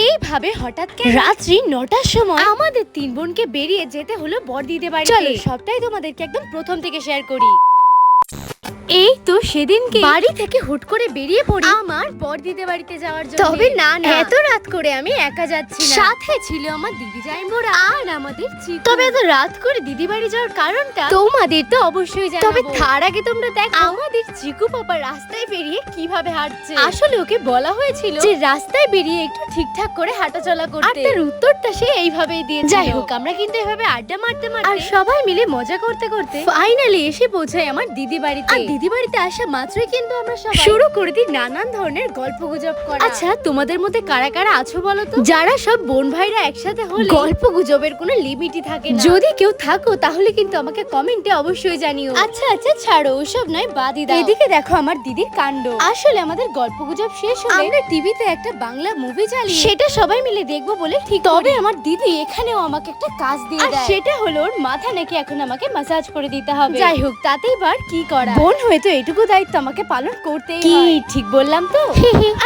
এইভাবে হঠাৎ করে রাত্রি নটার সময় আমাদের তিন বোনকে বেরিয়ে যেতে হলো বড়দিদে বাড়ি চলো সবটাই তোমাদেরকে একদম প্রথম থেকে শেয়ার করি। এই তো সেদিনকে বাড়ি থেকে হুট করে বেরিয়ে পড়ি। আমার বড়দিদে বাড়িতে যাওয়ার জন্য। তবে না না। এত রাত করে আমি একা যাচ্ছি না। সাথে ছিল আমার দিদি জাইমোরা আর আমাদের চিকু তবে এত রাত করে দিদি বাড়ি যাওয়ার কারণটা তোমাদের তো অবশ্যই জানাব। তবে তার আগে তোমরা দেখো। আমাদের চিকু পাপা রাস্তায় বেরিয়ে কীভাবে হাঁটছে। আসলে ওকে বলা হয়েছিল যে রাস্তায় বেরিয়ে একটু ঠিকঠাক করে হাঁটাচলা করতে। আর তার উত্তরটা সে এইভাবেই দিয়ে যাই হোক আমরা কিন্তু এভাবে আড্ডা মারতে মারতে আর সবাই মিলে মজা করতে করতে ফাইনালি এসে পৌঁছাই আমার দিদি বাড়িতে। আর দিদি বাড়িতে আসা মাত্রই কিন্তু আমরা সবাই শুরু করে দিই নানান ধরনের গল্প গুজব করা। আচ্ছা তোমাদের মধ্যে কারা কারা আছো বলো তো? যারা সব বোন ভাইরা একসাথে হলে গল্প গুজবের কোনো লিমিটই থাকে না। যদি কেউ থাকো তাহলে কিন্তু আমাকে কমেন্টে অবশ্যই জানিও। আচ্ছা আচ্ছা ছাড়ো ওসব নয় বাদই দাও। এদিকে দেখো আমার দিদির কাণ্ড। আসলে আমাদের গল্প গুজব শেষ হলে আমরা টিভিতে একটা বাংলা মুভি চালিয়ে সেটা সবাই মিলে দেখব বলে ঠিক তবে আমার দিদি এখানেও আমাকে একটা কাজ দিয়ে দেয়। সেটা হলো ওর মাথা নাকি এখন আমাকে মাসাজ করে দিতে হবে। যাই হোক তাতেই বার কি করা। বোন হয়তো এটুকু দায়িত্ব আমাকে পালন করতেই কি ঠিক বললাম তো?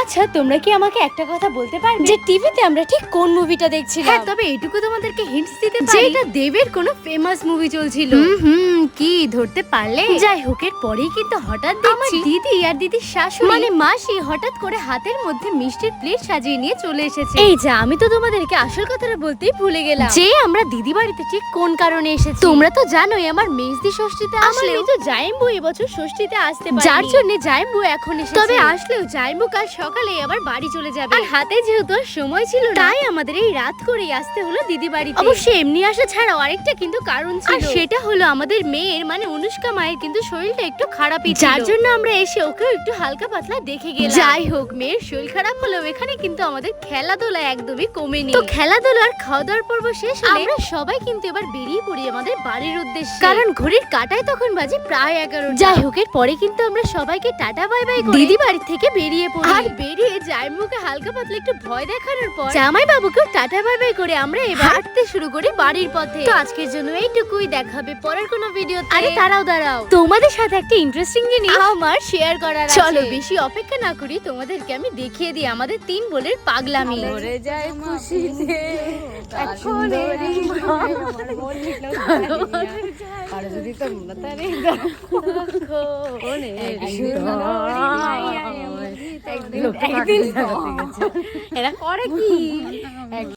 আচ্ছা তোমরা কি আমাকে একটা কথা বলতে পারবে? যে টিভিতে আমরা ঠিক কোন মুভিটা দেখছিলাম? হ্যাঁ তবে এটুকু তোমাদেরকে হিন্টস দিতে পারি। যে এটা দেবের কোনো ফেমাস মুভি চলছিল। হুম কি ধরতে পারলে? যাই হোক এর পরেই কিন্তু হঠাৎ দেখছি। দিদি আর দিদির শাশুড়ি। মানে মাসি হঠাৎ করে হাতের মধ্যে মিষ্টির প্লেট সাজিয়ে নিয়ে চলে এসেছে। এই যে আমি তো তোমাদেরকে আসল কথাটা বলতেই ভুলে গেলাম। যে আমরা দিদি বাড়িতে ঠিক কোন কারণে এসেছি? তোমরা তো জানোই আমার মেজদি ষষ্ঠীতে আসলে তো জাইম্বু এবছর ষষ্ঠীতে আসতে পারে যার জন্য জাইম্বু এখন এসেছে। তবে আসলেও জাইম্বু কাল সকালে আবার বাড়ি চলে যাবে। আর হাতে যেহেতু সময় ছিল তাই আমাদের এই রাত করেই আসতে হলো দিদি বাড়িতে। অবশ্য এমনি আসা ছাড়াও আরেকটা কিন্তু কারণ ছিল। আর সেটা হলো আমাদের মেয়ের মানে অনুষ্কা মায়ের কিন্তু শরীরটা একটু খারাপই যার জন্য আমরা এসে ওকেও একটু হালকা পাতলা দেখে গেলাম। যাই হোক মেয়ের শরীর খারাপ হলেও এখানে কিন্তু আমাদের খেলাধুলা একদমই কমেনি। তো খেলাধুলার খাওয়া দাওয়ার পর্ব শেষ হলে আমরা সবাই কিন্তু এবার বেরিয়ে পড়ি আমাদের বাড়ির উদ্দেশ্যে। কারণ ঘড়ির কাটায় তখন বাজে প্রায় এগারো যাই হোক এর পরে কিন্তু আমরা সবাইকে টাটা বাই বাই করে দিদি বাড়ি থেকে বেরিয়ে পড়ি। আর বেরিয়ে যাই মুখে হালকা পাতলা একটু ভয় দেখানোর পর জামাই বাবুকেও টাটা বাই বাই করে আমরা এবার হাঁটতে শুরু করি বাড়ির পথে। তো আজকের জন্য এইটুকুই দেখাবে পরের কোনো ভিডিও আরে দাঁড়াও দাঁড়াও। তোমাদের সাথে একটা ইন্টারেস্টিং জিনিস আমার শেয়ার করার চলো বেশি অপেক্ষা না করি তোমাদেরকে আমি দেখিয়ে দিই আমাদের তিন বোনের পাগলামি। মরে যায় খুশিতে। এখন আর যদি তো তারে একদিন এরা করে কি?